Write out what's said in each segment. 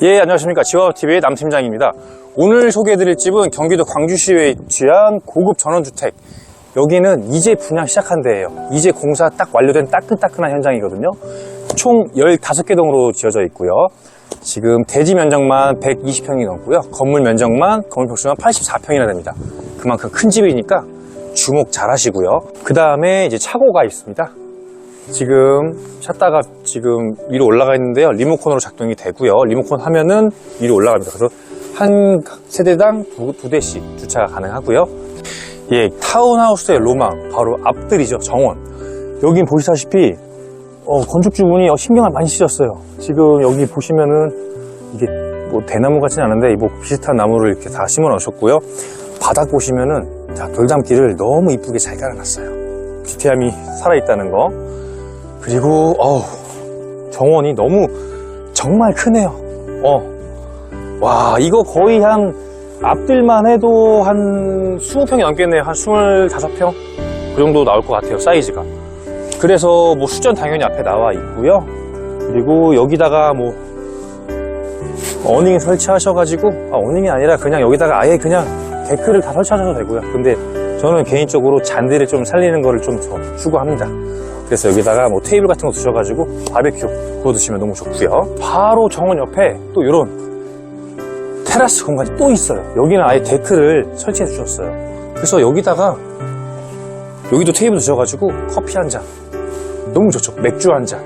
예, 안녕하십니까. 지화TV의 남팀장입니다. 오늘 소개해드릴 집은 경기도 광주시에 위치한 고급 전원주택. 여기는 이제 분양 시작한 데예요. 이제 공사 딱 완료된 따끈따끈한 현장이거든요. 총 15개 동으로 지어져 있고요. 지금 대지 면적만 120평이 넘고요. 건물 면적만, 건물 평수만 84평이나 됩니다. 그만큼 큰 집이니까 주목 잘 하시고요. 그 다음에 이제 차고가 있습니다. 지금 샷다가 지금 위로 올라가 있는데요. 리모컨으로 작동이 되고요. 리모컨 하면은 위로 올라갑니다. 그래서 한 세대당 두, 두 대씩 주차가 가능하고요. 예, 타운하우스의 로망 바로 앞들이죠. 정원. 여긴 보시다시피 어, 건축주분이 신경을 많이 쓰셨어요. 지금 여기 보시면은 이게 뭐 대나무 같진 않은데 뭐 비슷한 나무를 이렇게 다 심어 놓으셨고요. 바닥 보시면은 자, 돌담길을 너무 이쁘게 잘 깔아놨어요. 디테함이 살아있다는 거. 그리고 어우, 정원이 너무 정말 크네요. 어. 와, 이거 거의 한 앞들만 해도 한 20평이 넘겠네요. 한 25평? 그 정도 나올 것 같아요, 사이즈가. 그래서 뭐 수전 당연히 앞에 나와 있고요. 그리고 여기다가 뭐 어닝 설치하셔가지고 아, 어닝이 아니라 그냥 여기다가 아예 그냥 데크를 다 설치하셔도 되고요. 근데 저는 개인적으로 잔디를 좀 살리는 거를 좀 더 추구합니다. 그래서 여기다가 뭐 테이블 같은 거 두셔가지고 바베큐 구워 드시면 너무 좋고요. 바로 정원 옆에 또 이런 테라스 공간이 또 있어요. 여기는 아예 데크를 설치해 주셨어요. 그래서 여기다가 여기도 테이블 두셔가지고 커피 한 잔. 너무 좋죠. 맥주 한 잔.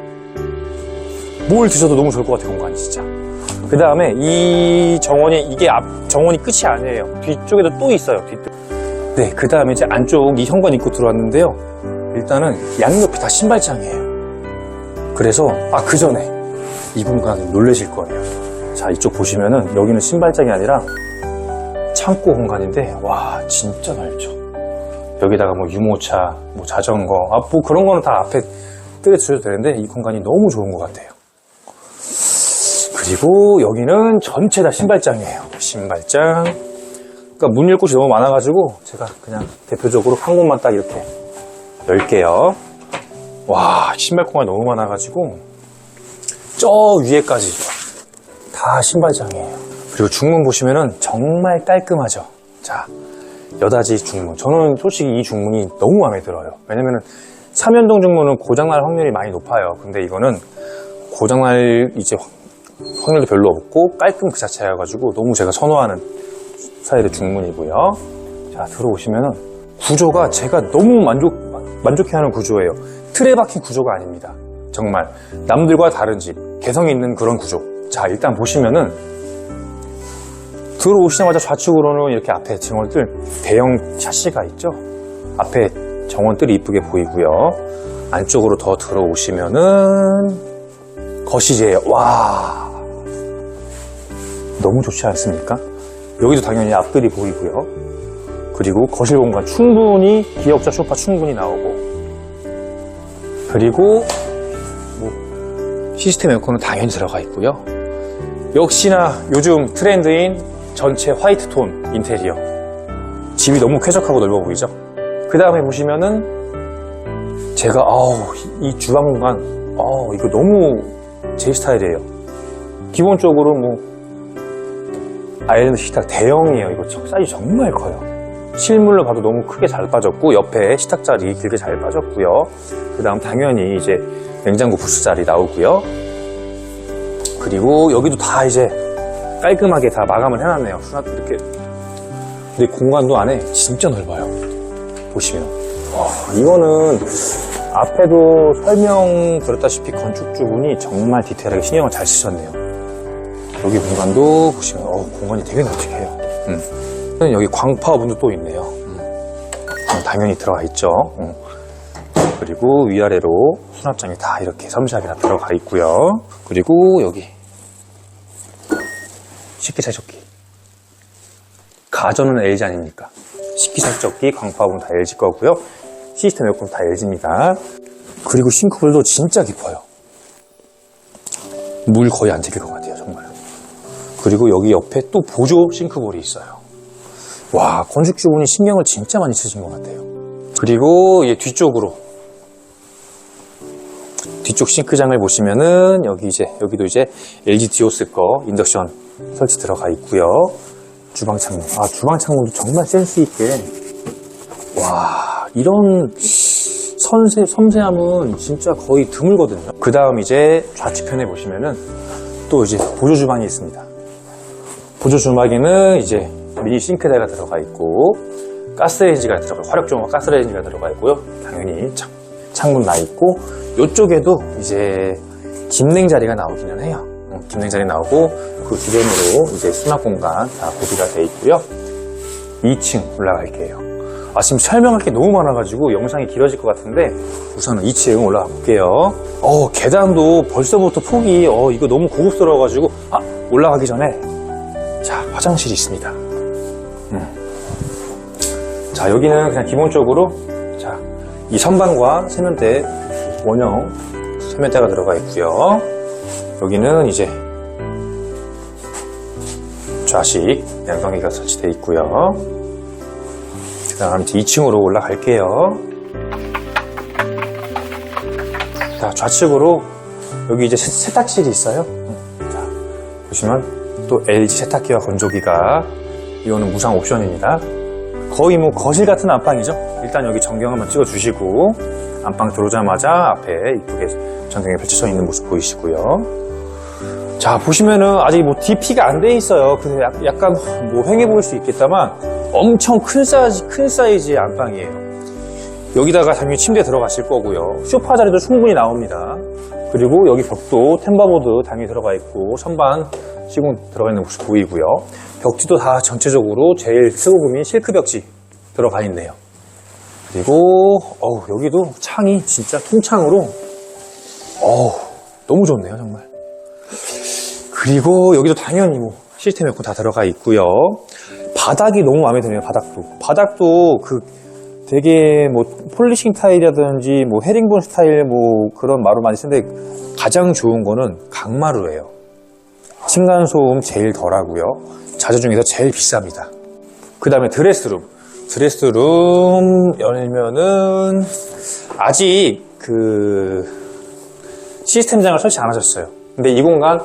뭘 드셔도 너무 좋을 것 같아요, 공간이 진짜. 그 다음에 이 정원이, 이게 앞, 정원이 끝이 아니에요. 뒤쪽에도 또 있어요, 뒤쪽. 네, 그 다음에 이제 안쪽 이 현관 입구 들어왔는데요. 일단은 양옆이 다 신발장이에요. 그래서, 아, 그 전에 이 공간 놀라실 거예요. 자, 이쪽 보시면은 여기는 신발장이 아니라 창고 공간인데, 와, 진짜 넓죠. 여기다가 뭐 유모차, 뭐 자전거, 아, 뭐 그런 거는 다 앞에 뜨려 주셔도 되는데 이 공간이 너무 좋은 것 같아요. 그리고 여기는 전체 다 신발장이에요. 신발장. 그러니까 문 열 곳이 너무 많아가지고 제가 그냥 대표적으로 한 곳만 딱 이렇게 열게요. 와, 신발 공간이 너무 많아가지고 저 위에까지 다 신발장이에요. 그리고 중문 보시면은 정말 깔끔하죠. 자, 여다지 중문. 저는 솔직히 이 중문이 너무 마음에 들어요. 왜냐면은 삼연동 중문은 고장날 확률이 많이 높아요. 근데 이거는 고장날 이제 확- 확률도 별로 없고 깔끔 그 자체여가지고 너무 제가 선호하는 스타일의 중문이고요. 자 들어오시면은 구조가 제가 너무 만족 만족해하는 구조예요. 틀에 박힌 구조가 아닙니다. 정말 남들과 다른 집 개성 있는 그런 구조. 자 일단 보시면은 들어오시자마자 좌측으로는 이렇게 앞에 정원들 대형 샤시가 있죠. 앞에 정원들이 이쁘게 보이고요. 안쪽으로 더 들어오시면은 거실이에요. 와 너무 좋지 않습니까? 여기도 당연히 앞들이 보이고요. 그리고 거실 공간 충분히 기역자 소파 충분히 나오고 그리고 뭐 시스템 에어컨은 당연히 들어가 있고요. 역시나 요즘 트렌드인 전체 화이트 톤 인테리어. 집이 너무 쾌적하고 넓어 보이죠? 그 다음에 보시면은 제가 아우 이 주방 공간 아우 이거 너무 제 스타일이에요. 기본적으로 뭐 아일랜드 식탁 대형이에요. 이거 저- 사이즈 정말 커요. 실물로 봐도 너무 크게 잘 빠졌고 옆에 식탁 자리 길게 잘 빠졌고요. 그 다음 당연히 이제 냉장고 부스 자리 나오고요. 그리고 여기도 다 이제 깔끔하게 다 마감을 해놨네요. 수납 이렇게. 근데 공간도 안에 진짜 넓어요. 보시면. 와, 이거는 앞에도 설명드렸다시피 건축주분이 정말 디테일하게 신경을 잘 쓰셨네요. 여기 공간도 보시면 어, 공간이 되게 널찍해요. 음. 여기 광파분도 또 있네요. 음. 어, 당연히 들어가 있죠. 음. 그리고 위아래로 수납장이 다 이렇게 섬세하게 다 들어가 있고요. 그리고 여기 식기세척기. 가전은 LG 아닙니까? 식기세척기, 광파분 다 LG 거고요. 시스템 에어컨 다 LG입니다. 그리고 싱크볼도 진짜 깊어요. 물 거의 안 튀길 것 같아요. 그리고 여기 옆에 또 보조 싱크볼이 있어요. 와, 건축주분이 신경을 진짜 많이 쓰신 것 같아요. 그리고 이 뒤쪽으로 뒤쪽 싱크장을 보시면은 여기 이제 여기도 이제 LG 디오스 거 인덕션 설치 들어가 있고요. 주방 창문. 아 주방 창문도 정말 센스 있게. 와 이런 선세 섬세함은 진짜 거의 드물거든요. 그 다음 이제 좌측편에 보시면은 또 이제 보조 주방이 있습니다. 보조 주방에는 이제 미니 싱크대가 들어가 있고 가스레인지가 들어가 화력종과 가스레인지가 들어가 있고요. 당연히 창, 창문 나 있고 이쪽에도 이제 김냉 자리가 나오기는 해요. 음, 김냉 자리 나오고 그 주변으로 이제 수납 공간 다 구비가 돼 있고요. 2층 올라갈게요. 아 지금 설명할 게 너무 많아가지고 영상이 길어질 것 같은데 우선은 2층 올라가 볼게요. 어 계단도 벌써부터 폭이 어 이거 너무 고급스러워가지고 아 올라가기 전에 자 화장실이 있습니다. 음. 자 여기는 그냥 기본적으로 자 이 선반과 세면대 원형 세면대가 들어가 있고요. 여기는 이제 좌식 양방기가 설치되어 있고요. 그 다음 2층으로 올라갈게요. 자, 좌측으로 여기 이제 세- 세탁실이 있어요. 음, 자, 보시면 또 LG 세탁기와 건조기가 이거는 무상 옵션입니다. 거의 뭐 거실 같은 안방이죠. 일단 여기 전경 한번 찍어주시고 안방 들어오자마자 앞에 이쁘게 전경이 펼쳐져 있는 모습 보이시고요. 자 보시면은 아직 뭐 DP가 안 돼 있어요. 그래서 약- 약간 뭐 횡해 보일 수 있겠다만 엄청 큰 사이즈 큰 사이즈의 안방이에요. 여기다가 당연히 침대 들어가실 거고요. 소파 자리도 충분히 나옵니다. 그리고 여기 벽도 템바보드 당연히 들어가 있고 선반 시공 들어가 있는 모습 보이고요. 벽지도 다 전체적으로 제일 쓰고금인 실크 벽지 들어가 있네요. 그리고 어우, 여기도 창이 진짜 통창으로 어우, 너무 좋네요 정말. 그리고 여기도 당연히 뭐 시스템 에어컨 다 들어가 있고요. 바닥이 너무 마음에 드네요. 바닥도. 바닥도 그 되게 뭐 폴리싱 타일이라든지 뭐 헤링본 스타일 뭐 그런 마루 많이 쓰는데 가장 좋은 거는 강마루예요. 층간 소음 제일 덜하고요. 자재 중에서 제일 비쌉니다. 그 다음에 드레스룸. 드레스룸 열면은 아직 그 시스템장을 설치 안 하셨어요. 근데 이 공간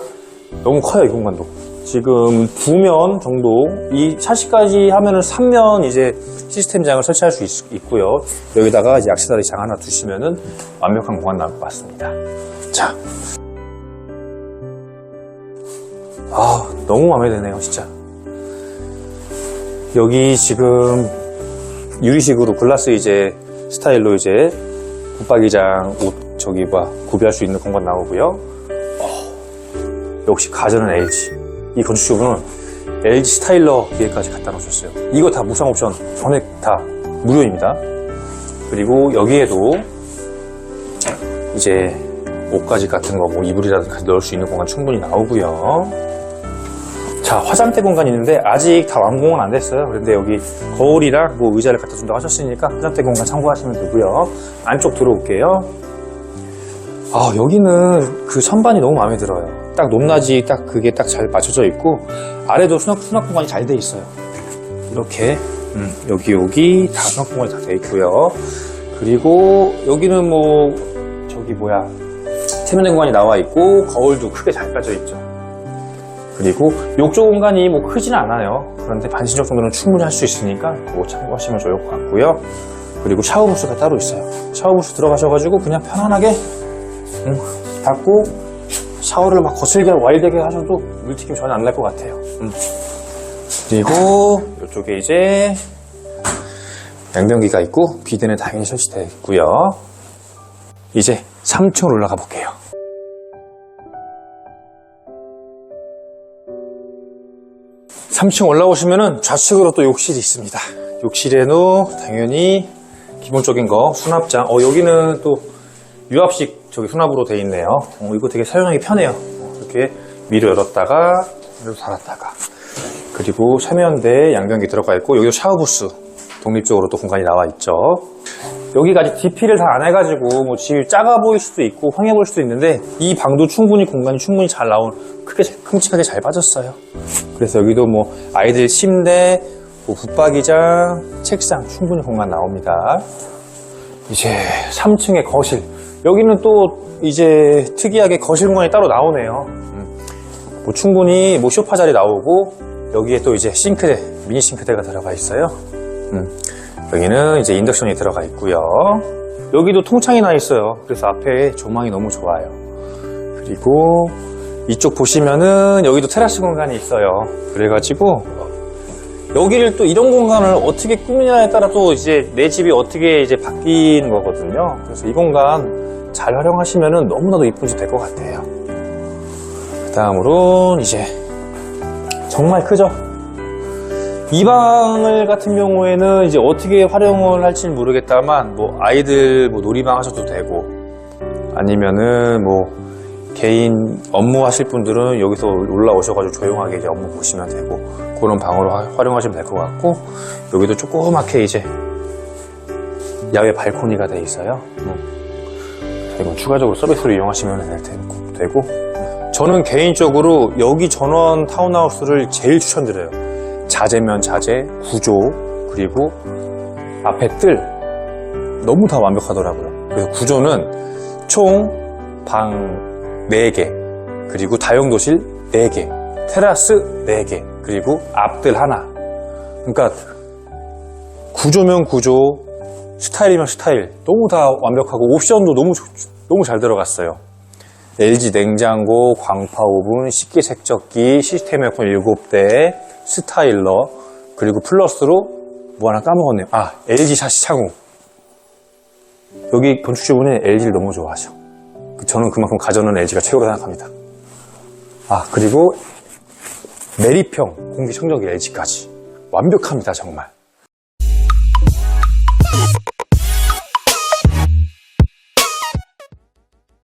너무 커요, 이 공간도. 지금 두 면 정도, 이 샤시까지 하면은 3면 이제 시스템 장을 설치할 수 있, 고요 여기다가 이제 약세다리 장 하나 두시면은 완벽한 공간 나올 것 같습니다. 자. 아, 너무 마음에 드네요, 진짜. 여기 지금 유리식으로 글라스 이제 스타일로 이제 붙박이장 옷 저기 봐 구비할 수 있는 공간 나오고요. 어, 역시 가전은 LG. 이 건축주분은 LG 스타일러 기계까지 갖다 놓으셨어요. 이거 다 무상 옵션 전액 다 무료입니다. 그리고 여기에도 이제 옷가지 같은 거, 뭐 이불이라든지 같이 넣을 수 있는 공간 충분히 나오고요. 자, 화장대 공간이 있는데 아직 다 완공은 안 됐어요. 그런데 여기 거울이랑 뭐 의자를 갖다 준다고 하셨으니까 화장대 공간 참고하시면 되고요. 안쪽 들어올게요. 아, 여기는 그 선반이 너무 마음에 들어요. 딱 높낮이 딱 그게 딱 잘 맞춰져 있고 아래도 수납, 수납 공간이 잘 돼 있어요. 이렇게 음, 여기 여기 다 수납 공간이 다 돼 있고요. 그리고 여기는 뭐 저기 뭐야 세면대 공간이 나와 있고 거울도 크게 잘 빠져 있죠. 그리고 욕조 공간이 뭐 크진 않아요. 그런데 반신욕 정도는 충분히 할 수 있으니까 그거 참고하시면 좋을 것 같고요. 그리고 샤워 부스가 따로 있어요. 샤워 부스 들어가셔가지고 그냥 편안하게 음, 닫고 샤워를 막 거칠게 와일드하게 하셔도 물튀김 전혀 안 날 것 같아요. 음. 그리고 이쪽에 이제 양변기가 있고 비드는 당연히 설치되어 있고요. 이제 3층으로 올라가 볼게요. 3층 올라오시면은 좌측으로 또 욕실이 있습니다. 욕실에는 당연히 기본적인 거 수납장. 어 여기는 또 유압식 저기 수납으로 돼 있네요. 어, 이거 되게 사용하기 편해요. 어, 이렇게 위로 열었다가 위로 닫았다가 그리고 세면대 양변기 들어가 있고 여기도 샤워 부스 독립적으로 또 공간이 나와 있죠. 아직 DP를 다 안 해가지고 뭐 집이 작아 보일 수도 있고 황해 보일 수도 있는데 이 방도 충분히 공간이 충분히 잘 나온 크게 큼직하게 잘 빠졌어요. 그래서 여기도 뭐 아이들 침대, 뭐 붙박이장, 책상 충분히 공간 나옵니다. 이제 3층의 거실. 여기는 또 이제 특이하게 거실 공간이 따로 나오네요. 음. 뭐 충분히 뭐 쇼파 자리 나오고 여기에 또 이제 싱크대, 미니 싱크대가 들어가 있어요. 음. 여기는 이제 인덕션이 들어가 있고요. 여기도 통창이 나 있어요. 그래서 앞에 조망이 너무 좋아요. 그리고 이쪽 보시면은 여기도 테라스 공간이 있어요. 그래가지고 여기를 또 이런 공간을 어떻게 꾸미냐에 따라 또 이제 내 집이 어떻게 이제 바뀌는 거거든요. 그래서 이 공간 잘 활용하시면은 너무나도 이쁜 집 될 것 같아요. 그 다음으로 이제 정말 크죠? 이 방을 같은 경우에는 이제 어떻게 활용을 할지는 모르겠다만 뭐 아이들 뭐 놀이방 하셔도 되고 아니면은 뭐 개인 업무 하실 분들은 여기서 올라오셔가지고 조용하게 이제 업무 보시면 되고 그런 방으로 화- 활용하시면 될 것 같고 여기도 조그맣게 이제 야외 발코니가 돼 있어요. 음. 이건 추가적으로 서비스로 이용하시면 될 테고- 되고 저는 개인적으로 여기 전원 타운하우스를 제일 추천드려요. 자재면 자재, 구조 그리고 앞에 뜰 너무 다 완벽하더라고요. 그래서 구조는 총 방 4개, 그리고 다용도실 4개, 테라스 4개, 그리고 앞뜰 하나. 그러니까 구조면 구조, 스타일이면 스타일 너무 다 완벽하고 옵션도 너무 좋- 너무 잘 들어갔어요. LG 냉장고, 광파 오븐, 식기 세척기, 시스템 에어컨 7대, 스타일러, 그리고 플러스로 뭐 하나 까먹었네요. 아, LG 샤시 창호. 여기 건축주분이 LG를 너무 좋아하셔. 그 저는 그만큼 가전은 LG가 최고로 생각합니다. 아, 그리고 내리평 공기청정기 LG까지. 완벽합니다, 정말.